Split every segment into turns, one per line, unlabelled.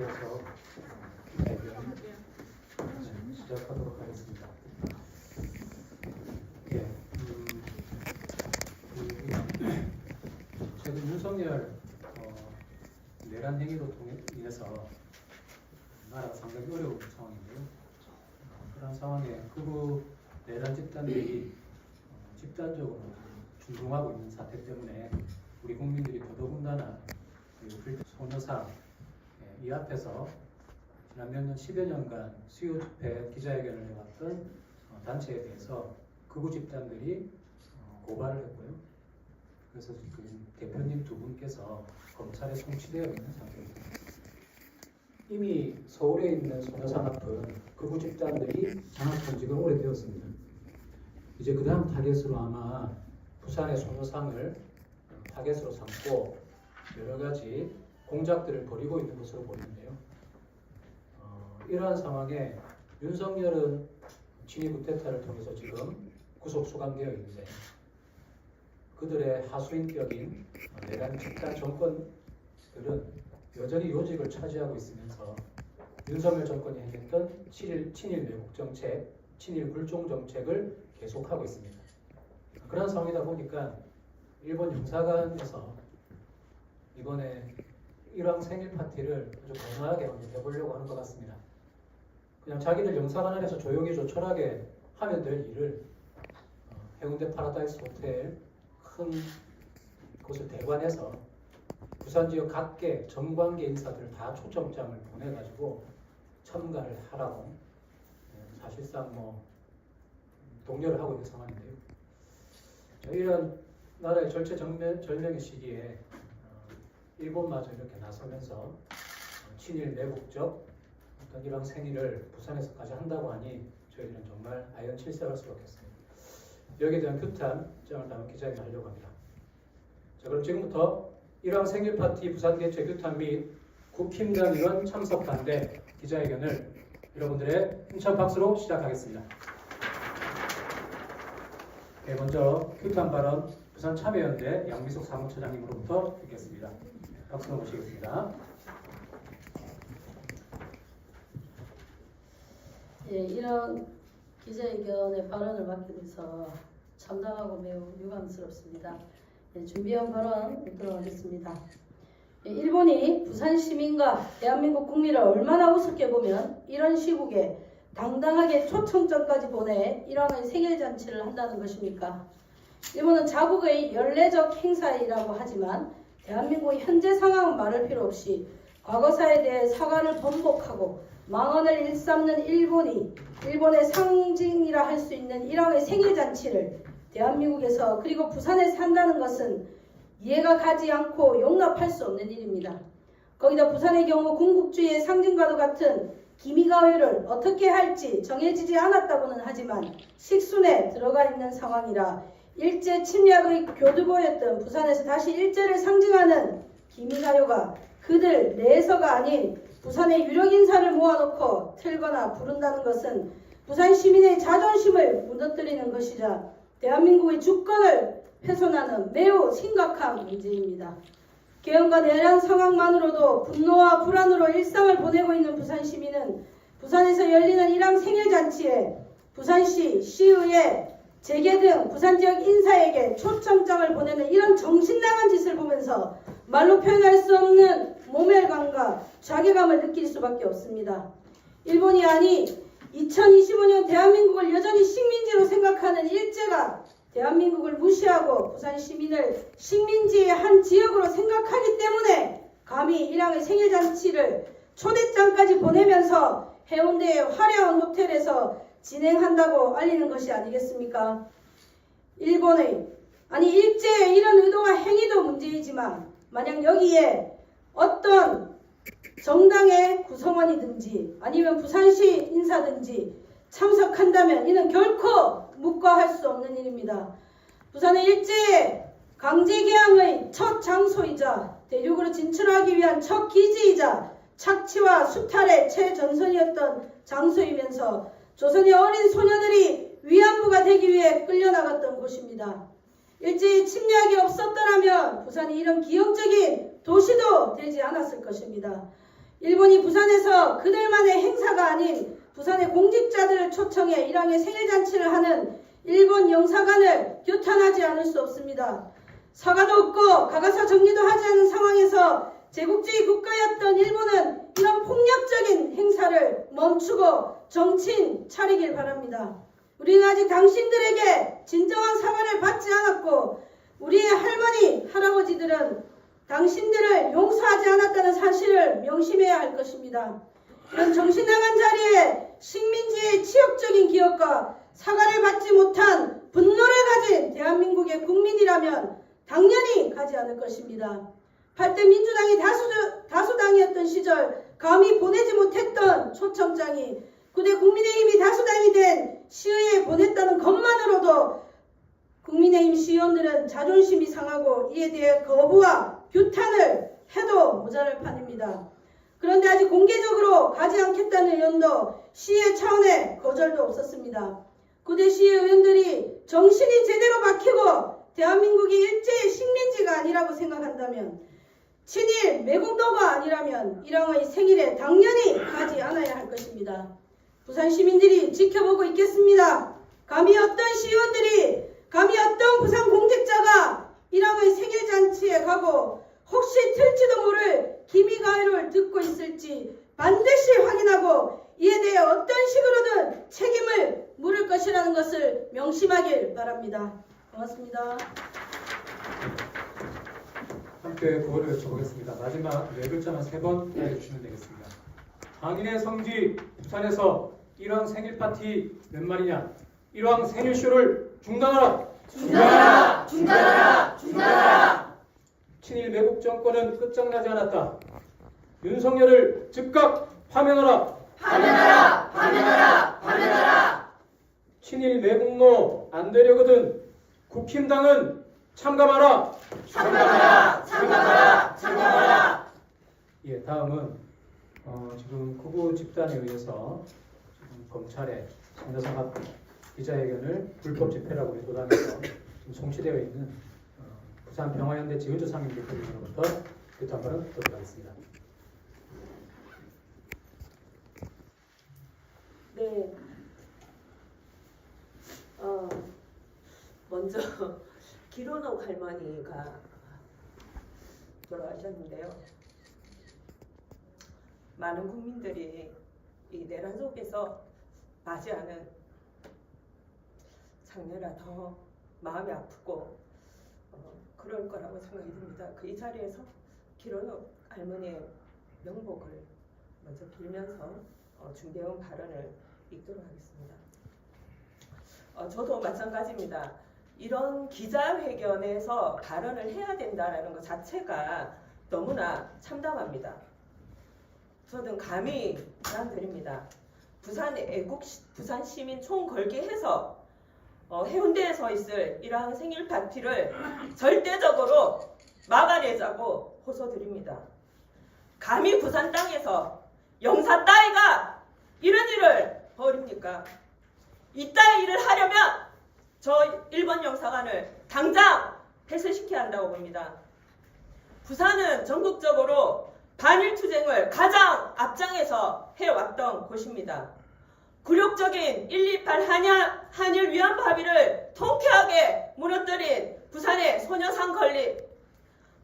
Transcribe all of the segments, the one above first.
되어서 기자회견 시작하도록 하겠습니다. 예, 음, 그, 최근 윤석열 어, 내란 행위로 통해 인해서 나라가 상당히 어려운 상황인데요. 어, 그런 상황에 극우 내란 집단들이 어, 집단적으로 준동하고 있는 사태 때문에 우리 국민들이 더더군다나 소녀상 예, 이 앞에서 지난 몇 년, 10여 년간 수요 집회 기자회견을 해왔던 어, 단체에 대해서 극우 집단들이 어, 고발을 했고요. 그래서 지금 대표님 두 분께서 검찰에 송치되어 있는 상태입니다. 이미 서울에 있는 소녀상 앞은 극우 집단들이 장악한 지가 오래되었습니다. 이제 그 다음 타겟으로 아마 부산의 소녀상을 어, 타겟으로 삼고 여러 가지 공작들을 벌이고 있는 것으로 보이는데요. 어, 이러한 상황에 윤석열은 친위 구테타를 통해서 지금 구속 수감되어 있는데 그들의 하수인격인 내란 집단 정권들은 여전히 요직을 차지하고 있으면서 윤석열 정권이 행했던 친일, 친일 매국 정책, 친일 굴종 정책을 계속하고 있습니다. 그런 상황이다 보니까 일본 영사관에서 이번에 일왕 생일 파티를 아주 거나하게 한번 해보려고 하는 것 같습니다. 그냥 자기들 영사관 안에서 조용히 조촐하게 하면 될 일을 어, 해운대 파라다이스 호텔 큰 곳을 대관해서 부산 지역 각계 정관계 인사들을 다 초청장을 보내가지고 참가를 하라고 예, 사실상 뭐 독려를 하고 있는 상황인데요. 자, 이런 나라의 절체절명 절명의 시기에 어, 일본마저 이렇게 나서면서 어, 친일 내국적 어떤 이런 생일을 부산에서까지 한다고 하니 저희들은 정말 아연칠세할 수밖에 없습니다. 여기에 대한 규탄 장을 담은 기자회견을 하려고 합니다. 자 그럼 지금부터 일왕 생일 파티 부산 개최 규탄 및 국힘당 의원 참석 반대 기자회견을 여러분들의 힘찬 박수로 시작하겠습니다. 네, 먼저 규탄 발언 부산 참여연대 양미숙 사무처장님으로부터 듣겠습니다. 박수로 모시겠습니다.
예, 이런 기자회견의 발언을 맡게 돼서 참담하고 매우 유감스럽습니다. 예, 준비한 발언 듣도록 하겠습니다. 예, 일본이 부산 시민과 대한민국 국민을 얼마나 우습게 보면 이런 시국에 당당하게 초청장까지 보내 일왕의 생일 잔치를 한다는 것입니까? 일본은 자국의 연례적 행사이라고 하지만 대한민국의 현재 상황은 말할 필요 없이 과거사에 대해 사과를 번복하고 망언을 일삼는 일본이 일본의 상징이라 할 수 있는 일왕의 생일 잔치를 대한민국에서 그리고 부산에 산다는 것은 이해가 가지 않고 용납할 수 없는 일입니다. 거기다 부산의 경우 군국주의의 상징과도 같은 기미가요를 어떻게 할지 정해지지 않았다고는 하지만 식순에 들어가 있는 상황이라 일제 침략의 교두보였던 부산에서 다시 일제를 상징하는 기미가요가 그들 내에서가 아닌 부산의 유력 인사를 모아놓고 틀거나 부른다는 것은 부산 시민의 자존심을 무너뜨리는 것이자 대한민국의 주권을 훼손하는 매우 심각한 문제입니다. 개헌과 내란 상황만으로도 분노와 불안으로 일상을 보내고 있는 부산 시민은 부산에서 열리는 일왕 생일잔치에 부산시, 시의회, 재계 등 부산 지역 인사에게 초청장을 보내는 이런 정신나간 짓을 보면서 말로 표현할 수 없는 모멸감과 자괴감을 느낄 수밖에 없습니다. 일본이 아니 2025년 대한민국을 여전히 식민지로 생각하는 일제가 대한민국을 무시하고 부산 시민을 식민지의 한 지역으로 생각하기 때문에 감히 일왕의 생일잔치를 초대장까지 보내면서 해운대의 화려한 호텔에서 진행한다고 알리는 것이 아니겠습니까? 일본의 아니 일제의 이런 의도와 행위도 문제이지만 만약 여기에 어떤 정당의 구성원이든지 아니면 부산시 인사든지 참석한다면 이는 결코 묵과할 수 없는 일입니다. 부산의 일제 강제개항의 첫 장소이자 대륙으로 진출하기 위한 첫 기지이자 착취와 수탈의 최전선이었던 장소이면서 조선의 어린 소녀들이 위안부가 되기 위해 끌려나갔던 곳입니다. 일제의 침략이 없었더라면 부산이 이런 기억적인 도시도 되지 않았을 것입니다. 일본이 부산에서 그들만의 행사가 아닌 부산의 공직자들을 초청해 일왕의 생일잔치를 하는 일본 영사관을 규탄하지 않을 수 없습니다. 사과도 없고 가가사 정리도 하지 않은 상황에서 제국주의 국가였던 일본은 이런 폭력적인 행사를 멈추고 정신 차리길 바랍니다. 우리는 아직 당신들에게 진정한 사과를 받지 않았고 우리의 할머니, 할아버지들은 당신들을 용서하지 않았다는 사실을 명심해야 할 것입니다. 이런 정신 나간 자리에 식민지의 치욕적인 기억과 사과를 받지 못한 분노를 가진 대한민국의 국민이라면 당연히 가지 않을 것입니다. 8대 민주당이 다수, 다수당이었던 시절 감히 보내지 못했던 초청장이 9대 국민의힘이 다수당이 된 시의회에 보냈다는 것만으로도 국민의힘 시의원들은 자존심이 상하고 이에 대해 거부와 규탄을 해도 모자랄 판입니다. 그런데 아직 공개적으로 가지 않겠다는 의원도 시의 차원의 거절도 없었습니다. 9대 시의 의원들이 정신이 제대로 박히고 대한민국이 일제의 식민지가 아니라고 생각한다면 친일 매국노가 아니라면 일왕의 생일에 당연히 가지 않아야 할 것입니다. 부산 시민들이 지켜보고 있겠습니다. 감히 어떤 시의원들이 감히 어떤 부산 공직자가 일왕의 생일 잔치에 가고 혹시 틀지도 모를 기미가요를 듣고 있을지 반드시 확인하고 이에 대해 어떤 식으로든 책임을 물을 것이라는 것을 명심하길 바랍니다. 고맙습니다.
함께 구호를 외쳐보겠습니다. 마지막 네 글자만 세 번 해주시면 되겠습니다. 당인의 성지 부산에서 일왕 생일 파티 몇 마리냐? 일왕 생일 쇼를 중단하라!
중단하라! 중단하라! 중단하라!
친일 매국 정권은 끝장나지 않았다. 윤석열을 즉각 파면하라!
파면하라! 파면하라! 파면하라!
친일 매국노 안 되려거든 국힘당은 참가하라!
참가하라! 참가하라! 참가하라!
예, 다음은 어, 지금 구구 집단에 의해서 지금 검찰에 장자상합 기자회견을 불법 집회라고 도당해서 지금 송치되어 있는 어, 부산 병화현대 지원조 상임 대표님으로부터 교통 발언 듣도록 하겠습니다.
네. 어, 먼저 기론옥 할머니가 돌아가셨는데요. 많은 국민들이 이 내란 속에서 맞이하는 장례라 더 마음이 아프고 어, 그럴 거라고 생각이 듭니다. 그 이 자리에서 기론옥 할머니의 명복을 먼저 빌면서 어, 준비해온 발언을 읽도록 하겠습니다. 어, 저도 마찬가지입니다. 이런 기자회견에서 발언을 해야 된다라는 것 자체가 너무나 참담합니다. 저는 감히 제안드립니다. 부산 애국 시- 부산 시민 총걸개해서 어, 해운대에 서 있을 이러한 생일 파티를 절대적으로 막아내자고 호소드립니다. 감히 부산 땅에서 영사 따위가 이런 일을 벌입니까? 이 따위 일을 하려면 저 일본 영사관을 당장 폐쇄시켜야 한다고 봅니다. 부산은 전국적으로 반일 투쟁을 가장 앞장에서 해왔던 곳입니다. 굴욕적인 128 한일, 한일 위안부 합의를 통쾌하게 무너뜨린 부산의 소녀상 건립,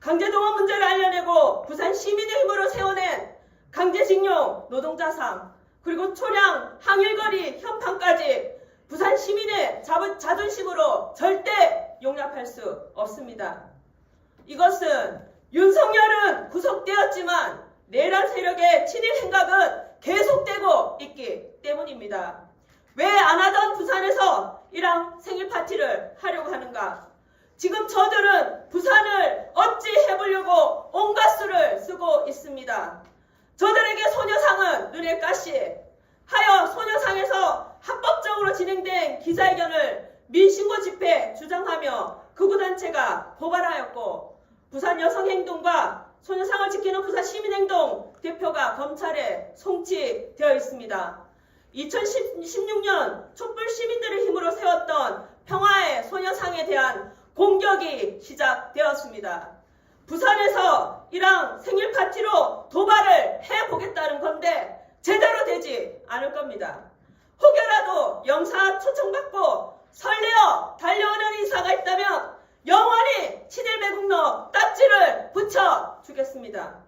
강제동원 문제를 알려내고 부산 시민의 힘으로 세워낸 강제징용 노동자상 그리고 초량 항일거리 현판까지 부산 시민의 자, 자존심으로 절대 용납할 수 없습니다. 이것은 윤석열은 구속되었지만 내란 세력의 친일 행각은 계속되고 있기 때문입니다. 왜 안 하던 부산에서 이랑 생일 파티를 하려고 하는가? 지금 저들은 부산을 어찌 해보려고 온갖 수를 쓰고 있습니다. 저들에게 소녀상은 눈에 가시 하여 소녀상에서 합법적으로 진행된 기자회견을 민신고 집회 주장하며 극우단체가 고발하였고 부산 여성행동과 소녀상을 지키는 부산 시민행동 대표가 검찰에 송치되어 있습니다. 2016년 촛불 시민들의 힘으로 세웠던 평화의 소녀상에 대한 공격이 시작되었습니다. 부산에서 이랑 생일 파티로 도발을 해보겠다는 건데 제대로 되지 않을 겁니다. 혹여라도 영사 초청받고 설레어 달려오는 인사가 있다면 영원히 친일매국노 딱지를 붙여 주겠습니다.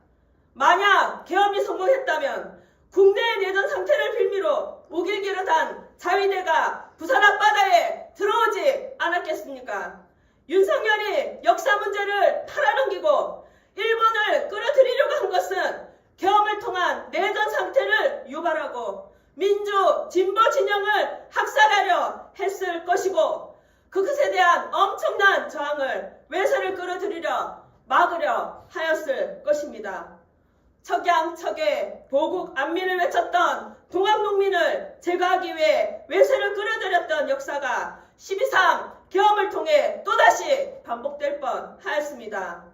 만약 계엄이 성공했다면 국내 내전 상태를 빌미로 우길기를 단 자위대가 부산 앞바다에 들어오지 않았겠습니까? 윤석열이 역사 문제를 팔아넘기고 일본을 끌어들이려고 한 것은 계엄을 통한 내전 상태를 유발하고 민주 진보 진영을 학살하려 했을 것이고 그것에 대한 엄청난 저항을 외세를 끌어들이려 막으려 하였을 것입니다. 척양척에 보국 안민을 외쳤던 동학농민을 제거하기 위해 외세를 끌어들였던 역사가 12.3 계엄을 통해 또다시 반복될 뻔 하였습니다.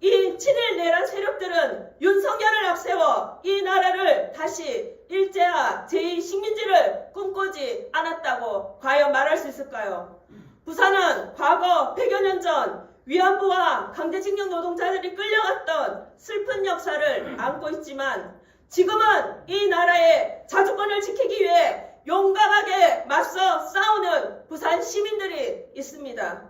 이 친일 내란 세력들은 윤석열을 앞세워 이 나라를 다시 일제화 제2식민지를 꿈꾸지 않았다고 과연 말할 수 있을까요? 부산은 과거 100여 년 전 위안부와 강제징용 노동자들이 끌려갔던 슬픈 역사를 안고 있지만 지금은 이 나라의 자주권을 지키기 위해 용감하게 맞서 싸우는 부산 시민들이 있습니다.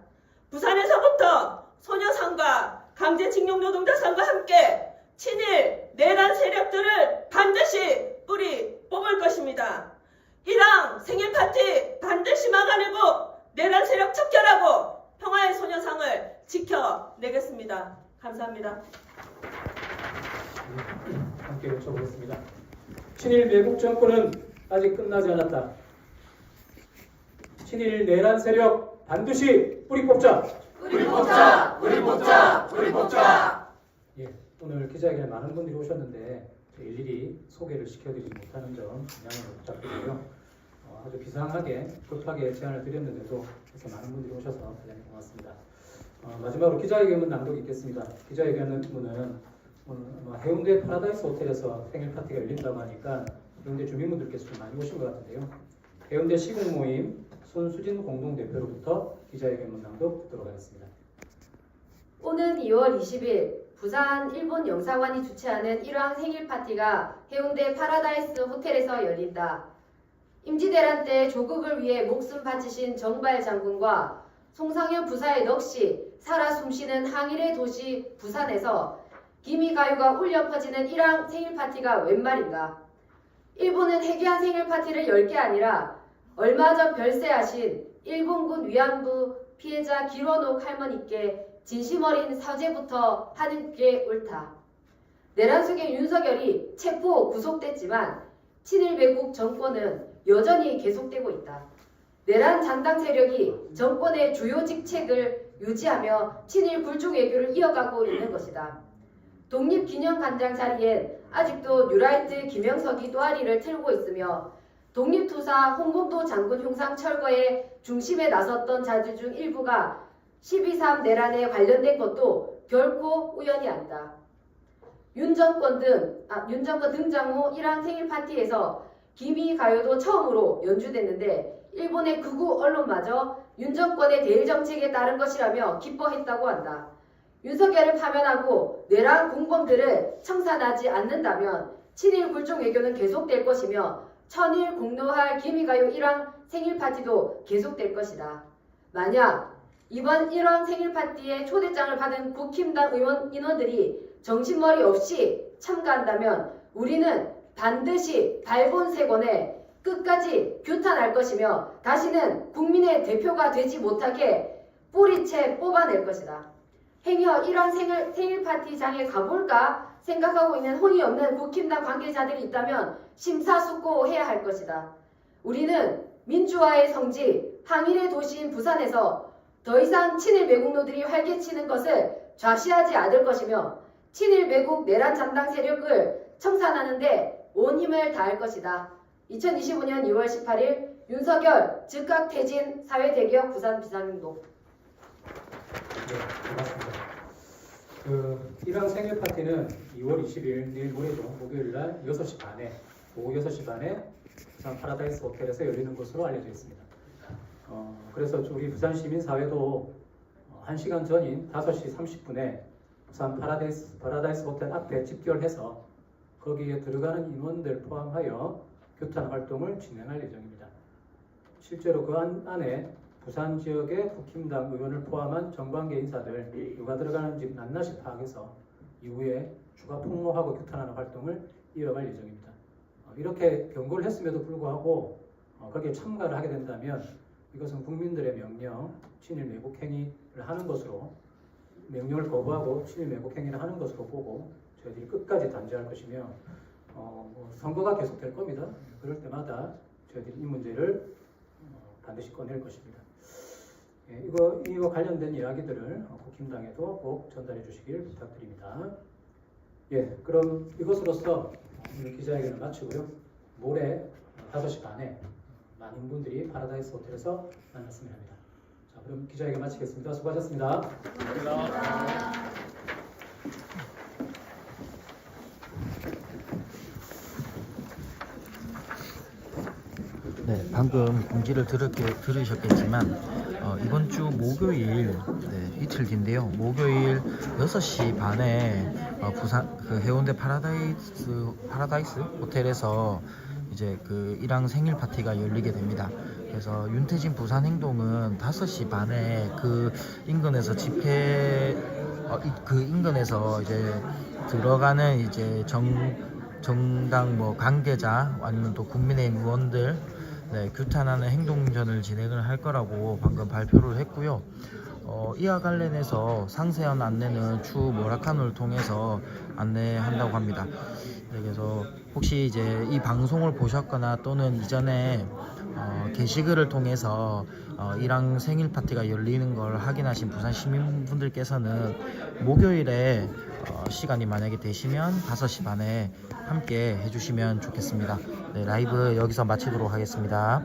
부산에서부터 소녀상과 강제징용 노동자상과 함께 친일 내란 세력들을 반드시 뿌리 뽑을 것입니다. 이랑 생일 파티 반드시 막아내고 내란 세력 척결하고 평화의 소녀상을 지켜내겠습니다. 감사합니다.
함께 외쳐보겠습니다. 친일 매국 정권은 아직 끝나지 않았다. 친일 내란 세력 반드시 뿌리 뽑자.
우리 뽑자 우리 뽑자 우리 뽑자
예, 오늘 기자회견에 많은 분들이 오셨는데 일일이 소개를 시켜드리지 못하는 점 양해를 부탁드리고요. 어, 아주 비상하게 급하게 제안을 드렸는데도 그래서 많은 분들이 오셔서 대단히 고맙습니다. 어, 마지막으로 기자회견문 낭독이 있겠습니다. 기자회견문은 오늘 해운대 파라다이스 호텔에서 생일 파티가 열린다고 하니까 해운대 주민분들께서 좀 많이 오신 것 같은데요. 해운대 시국 모임 손수진 공동대표로부터 기자회견문 낭독 듣도록 하겠습니다.
오는 2월 20일 부산 일본 영사관이 주최하는 일왕 생일 파티가 해운대 파라다이스 호텔에서 열린다. 임지대란 때 조국을 위해 목숨 바치신 정발 장군과 송상현 부사의 넋이 살아 숨쉬는 항일의 도시 부산에서 기미가요가 울려 퍼지는 일왕 생일 파티가 웬 말인가? 일본은 해괴한 생일 파티를 열 게 아니라 얼마 전 별세하신 일본군 위안부 피해자 기원옥 할머니께 진심 어린 사죄부터 하는 게 옳다. 내란 속의 윤석열이 체포 구속됐지만 친일 외국 정권은 여전히 계속되고 있다. 내란 잔당 세력이 정권의 주요 직책을 유지하며 친일 굴종 외교를 이어가고 있는 것이다. 독립기념관장 자리엔 아직도 뉴라이트 김영석이 또아리를 틀고 있으며 독립투사 홍범도 장군 흉상 철거의 중심에 나섰던 자들 중 일부가 12.3 내란에 관련된 것도 결코 우연이 아니다. 윤 정권 등, 아, 윤 정권 등장 후 일왕 생일 파티에서 기미 가요도 처음으로 연주됐는데 일본의 극우 언론마저 윤 정권의 대일 정책에 따른 것이라며 기뻐했다고 한다. 윤석열을 파면하고 내란 공범들을 청산하지 않는다면 친일 굴종 외교는 계속될 것이며 천일 공로할 기미가요 일왕 생일 파티도 계속될 것이다. 만약 이번 일왕 생일 파티에 초대장을 받은 국힘당 의원 인원들이 정신머리 없이 참가한다면 우리는 반드시 발본색원에 끝까지 규탄할 것이며 다시는 국민의 대표가 되지 못하게 뿌리채 뽑아낼 것이다. 행여 일왕 생일, 생일 파티장에 가볼까 생각하고 있는 혼이 없는 국힘당 관계자들이 있다면 심사숙고해야 할 것이다. 우리는 민주화의 성지, 항일의 도시인 부산에서 더 이상 친일 매국노들이 활개치는 것을 좌시하지 않을 것이며 친일 매국 내란 장당 세력을 청산하는데 온 힘을 다할 것이다. 2025년 2월 18일 윤석열 즉각 퇴진 사회대기업 부산 비상행동
네, 고맙습니다. 그 일왕 생일 파티는 2월 20일 내일 모레죠. 목요일 날 6시 반에 오후 6시 반에 부산 파라다이스 호텔에서 열리는 것으로 알려져 있습니다. 어, 그래서 우리 부산 시민 사회도 어, 1시간 전인 5시 30분에 부산 파라다이스, 파라다이스 호텔 앞에 집결해서 거기에 들어가는 인원들 포함하여 규탄 활동을 진행할 예정입니다. 실제로 그 안, 안에 부산 지역의 국힘당 의원을 포함한 정관계 인사들 누가 들어가는지 낱낱이 파악해서 이후에 추가 폭로하고 규탄하는 활동을 이어갈 예정입니다. 어, 이렇게 경고를 했음에도 불구하고 어, 거기에 참가를 하게 된다면 이것은 국민들의 명령, 친일 매국 행위를 하는 것으로 명령을 거부하고 친일 매국 행위를 하는 것으로 보고 저희들이 끝까지 단죄할 것이며 어, 뭐 선거가 계속될 겁니다. 그럴 때마다 저희들이 이 문제를 어, 반드시 꺼낼 것입니다. 예, 이거 이와 관련된 이야기들을 어, 국힘당에도 꼭 전달해 주시길 부탁드립니다. 예, 그럼 이것으로서 오늘 기자회견을 마치고요. 모레 5시 반에 많은 분들이 파라다이스 호텔에서 만났으면 합니다. 자, 그럼 기자회견 마치겠습니다. 수고하셨습니다.
네, 방금 공지를 들었게, 들으셨겠지만 어, 이번 주 목요일 네, 이틀 뒤인데요. 목요일 6시 반에 어, 부산 그 해운대 파라다이스 파라다이스 호텔에서 이제 그 일왕 생일 파티가 열리게 됩니다. 그래서 윤태진 부산 행동은 5시 반에 그 인근에서 집회 어, 이- 그 인근에서 이제 들어가는 이제 정 정당 뭐 관계자 아니면 또 국민의힘 의원들 네, 규탄하는 행동전을 진행을 할 거라고 방금 발표를 했고요. 어, 이와 관련해서 상세한 안내는 추후 모라카노를 통해서 안내한다고 합니다. 네, 그래서 혹시 이제 이 방송을 보셨거나 또는 이전에 어, 게시글을 통해서 어, 이랑 생일 파티가 열리는 걸 확인하신 부산 시민분들께서는 목요일에 어, 시간이 만약에 되시면 5시 반에 함께 해주시면 좋겠습니다. 네, 라이브 여기서 마치도록 하겠습니다.